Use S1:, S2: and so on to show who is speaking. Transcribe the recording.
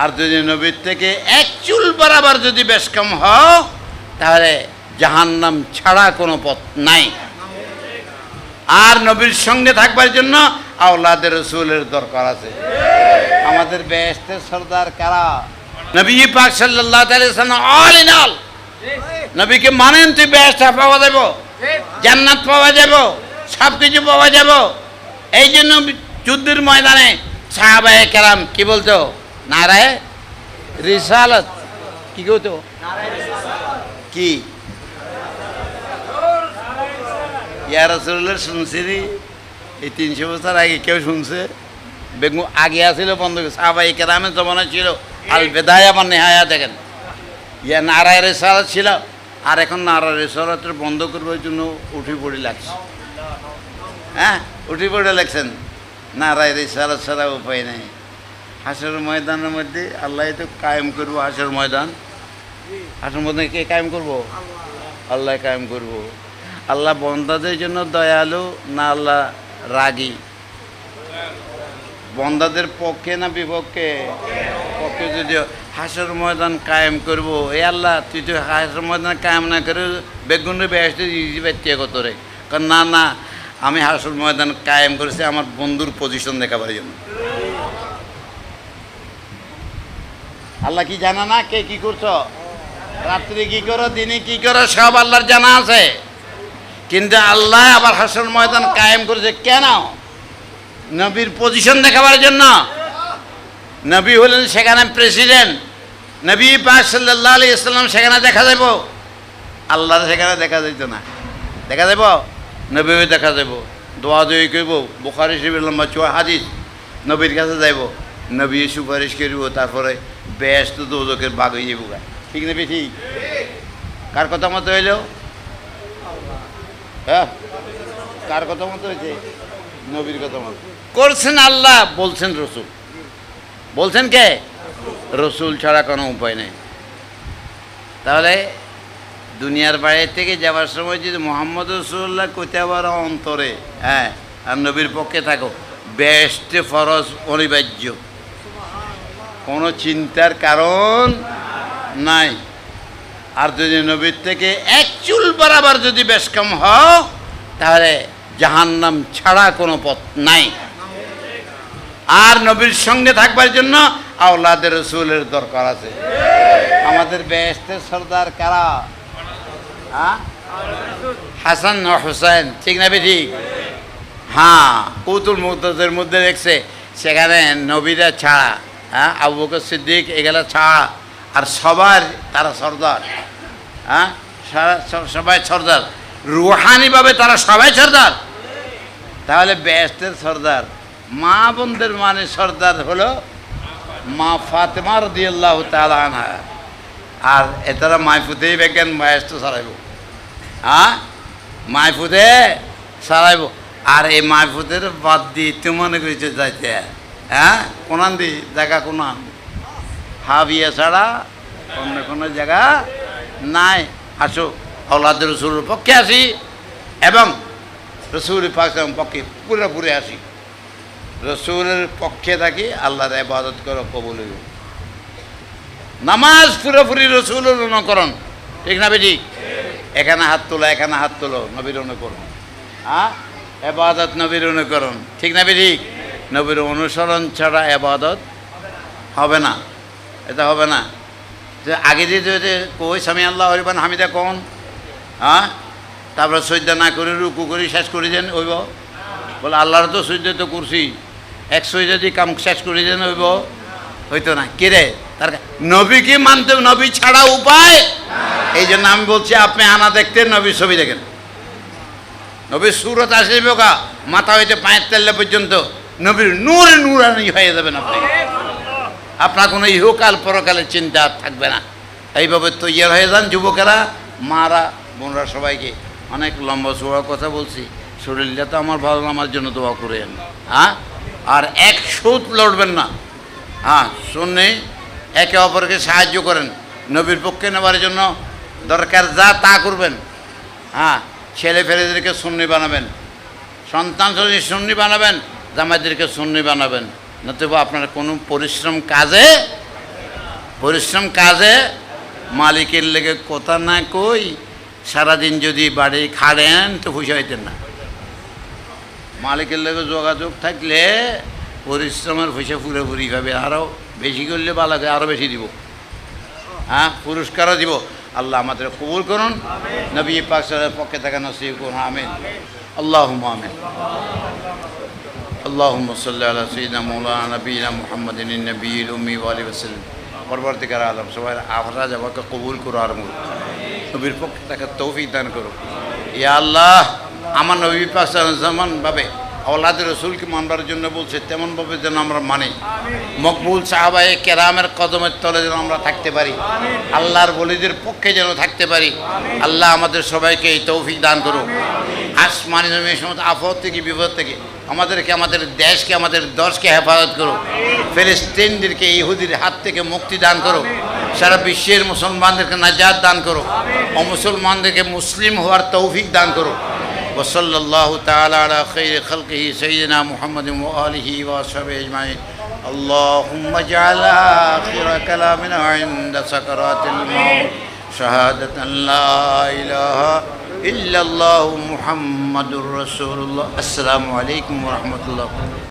S1: আর যদি নবীর থেকে এক চুল বরাবর যদি বেশ কম হও, তাহলে জাহান্নাম ছাড়া কোনো পথ নাই। আর নবীর সঙ্গে থাকবার জন্য আওলাদের রসুলের দরকার আছে। আমাদের বেহেস্তের সর্দার কারা? নবী পাক আলাইহি অল ইন অল নবীকে মানেন তুই বেহেস্ত পাওয়া যাব, জান্নাত পাওয়া যাব সব কিছু পাওয়া যাব। এই জন্য যুদ্ধের ময়দানে সাহাবায়ে কেরাম কি বলতো? নারায় রিসালত। কি কইতো? কি? ইয়া রসুল্লাহ শুনছি এই তিনশো বছর আগে কেউ শুনছে? বেগু আগে আসিল বন্ধ সাহাবাই কেরামের জমানা ছিল। আল বেদায়া বা নেহায়া দেখেন। ইয়া নারায় রেসালত ছিল। আর এখন নারায় রেসালতের বন্ধ করবার জন্য উঠি পড়ি লাগছে। হ্যাঁ? উঠি পড়ে লাগছেন। নারায় রেসালত ছাড়া উপায় নেই। হাসর ময়দানের মধ্যে আল্লাহ তো কায়েম করব হাসর ময়দান। হাসর ময়দান কে কায়েম করব? আল্লাহ কায়েম করব। আল্লাহ বন্দাদের জন্য দয়ালু না আল্লাহ রাগী? বন্দাদের পক্ষে না বিপক্ষে? পক্ষে যদি হাসর ময়দান কায়েম করব। এ আল্লাহ, তুই তো হাসর ময়দান কায়েম না করে বেগুন বেসতে ব্যক্তি কত রে? কারণ না না, আমি হাসর ময়দান কায়েম করেছি আমার বন্ধুর পজিশন দেখাবার জন্য। আল্লাহ কি জানা না কে কি করছ? রাত্রে কি করো, দিনে কি করো, সব আল্লাহর জানা আছে। কিন্তু আল্লাহ আবার হাসন ময়দান কায়েম করেছে। কেন? নবীর পজিশন দেখাবার জন্য। নবী হলেন সেখানে প্রেসিডেন্ট নবী পাক সাল্লাহ আলি ইসলাম সেখানে দেখা যাব আল্লাহ সেখানে দেখা যেত না। দেখা যাব নবী দেখা যাব দোয়া দই করব বোখারি শিবির লম্বা চুয়া হাদিস। নবীর কাছে যাইব। নবী সুপারিশ করব। তারপরে ব্যস্ত দোজকের বাঘ হয়ে যাব। ঠিক না ঠিক কার কথা মতো হইল? হ্যাঁ? কার কথা মতো হয়েছে? নবীর কথা মতো। করছেন আল্লাহ, বলছেন রসুল। বলছেন কে? রসুল ছাড়া কোনো উপায় নেই। তাহলে দুনিয়ার বাইরে থেকে যাওয়ার সময় যদি মোহাম্মদ রসুল্লাহ কইতে পারো অন্তরে হ্যাঁ আর নবীর পক্ষে থাকো, বেস্ট ফরজ অনিবার্য। কোনো চিন্তার কারণ নাই। আর যদি নবীর থেকে এক চুল বরাবর যদি বেশ কম হও, তাহলে জাহান্নাম ছাড়া কোনো পথ নাই। আর নবীর সঙ্গে থাকবার জন্য আওলাদের রসুলের দরকার আছে। আমাদের বেহেস্তের সর্দার কারা? হ্যাঁ? হাসান ও হুসাইন, ঠিক না বে ঠিক হ্যাঁ কৌতুল মুক্তদের মধ্যে দেখছে, সেখানে নবীরা ছাড়া হ্যাঁ আবু বকর সিদ্দিক এগুলো ছাড়া আর সবার তারা সর্দার। হ্যাঁ সবাই সর্দার। রুহানিভাবে তারা সবাই সর্দার। তাহলে বেস্টের সর্দার, মা বোনদের মানে সর্দার হলো মা ফাতেমা রদিয়াল্লাহ তালা আনহা। আর এতারা মাইফুতেই বেগেন বয়স্ত সারাইব হ্যাঁ মাইফুতে সারাইব আর এই মাইফুতের বাদ দিয়ে তুই মনে করেছে যাইতে। হ্যাঁ? কোনান দি, জায়গা কোনান। হাবিয়া ছাড়া অন্য কোনো জায়গা নাই। আসো আল্লাহ রসুলের পক্ষে আসি এবং রসুল পাকিস্তান পক্ষে পুরোপুরি আসি। রসুলের পক্ষে থাকি, আল্লাহর ইবাদত করো, কবুল নামাজ পুরোপুরি রসুলের অনুকরণ ঠিক না বেটি? এখানে হাত তোলো, এখানে হাত তোলো, নবীর অনুকরণ। হ্যাঁ? এবাদত নবীর অনুকরণ। ঠিক না বেটি? নবীর অনুসরণ ছাড়া এবাদত হবে না। এটা হবে না। যে আগে যদি কই, স্বামী আল্লাহ হরিবান, হামিদা কন? হ্যাঁ? তারপরে সৈদ্য না করে রুকু করে শেষ করে দেন, হইব। বলে, আল্লাহর তো সৈদ্য তো করছি। এক সৈদ্য দিয়ে কাম শেষ করে দেন, হইব। হইতো না। কে রে? তার কা- নবীকে মানতে, নবী ছাড়া উপায়? এই জন্য আমি বলছি, আপনি আনা দেখতে নবীর ছবি দেখেন। নবীর সুরত আসবে কা মাথা হইতে পায়ের তেলে পর্যন্ত। নবীর নূরে নূরানি হয়ে যাবেন আপনি। আপনার কোনো ইহকাল পরকালের চিন্তা আর থাকবে না। এইভাবে তৈরি হয়ে যান যুবকেরা, মারা, বোনরা সবাইকে। অনেক লম্বা চোড়া কথা বলছি, শরীরটা তো আমার ভালো আমার জন্য দোয়া করেন। হ্যাঁ? আর এক সুত লড়বেন না। হ্যাঁ শুনে একে অপরকে সাহায্য করেন। নবীর পক্ষে নেবার জন্য দরকার যা তা করবেন। হ্যাঁ ছেলে ফেলেদেরকে সুন্নি বানাবেন। সন্তান সুন্নি বানাবেন। জামাইদেরকে সুন্নি বানাবেন। নতুবা আপনার কোনো পরিশ্রম কাজে পরিশ্রম কাজে মালিকের লেগে কথা না কই সারাদিন যদি বাড়ি খাড়েন তো খুশি হইতেন না। মালিকের লেগে যোগাযোগ থাকলে পরিশ্রমের পয়সা পুরোপুরি পাবে আরও বেশি করলে ভালো লাগে আরও বেশি দিব। হ্যাঁ পুরস্কারও দিব। আল্লাহ আমাদের কবুল করুন। নবী পাক সাল্লাল্লাহু পক্ষে থাকা নসিব করুন। আমিন। আল্লাহ আমিন। اللهم صل على سيدنا مولانا نبينا محمد النبي الأمي وآله وسلم পরবর্তীকার আলম সবাই আমরা যাবাকে কবুল করো আর মুল নবীর পক্ষে থাকার তৌফিক দান করো ইয়া আল্লাহ আমার নবী পাক যেমন ভাবে আওলাদ রসুলকে মানবার জন্য বলছে, তেমনভাবে যেন আমরা মানি। মকবুল সাহাবায়ে কেরামের কদমের তলে যেন আমরা থাকতে পারি। আল্লাহর বলিদের পক্ষে যেন থাকতে পারি। আল্লাহ আমাদের সবাইকে এই তৌফিক দান করো আসমানি জমির সমস্ত আফত থেকে, বিপদ থেকে আমাদেরকে, আমাদের দেশকে, আমাদের দশকে হেফাজত করো ফিলিস্তিনদেরকে ইহুদির হাত থেকে মুক্তি দান করো সারা বিশ্বের মুসলমানদেরকে নাজাত দান করো অমুসলমানদেরকে মুসলিম হওয়ার তৌফিক দান করো وصلى الله تعالى على خير خلقه سيدنا محمد وآله وصحبه أجمعين. اللهم اجعل آخر كلامنا عند سكرات الموت. شهادة لا إله إلا الله محمد رسول الله. السلام عليكم ورحمة الله.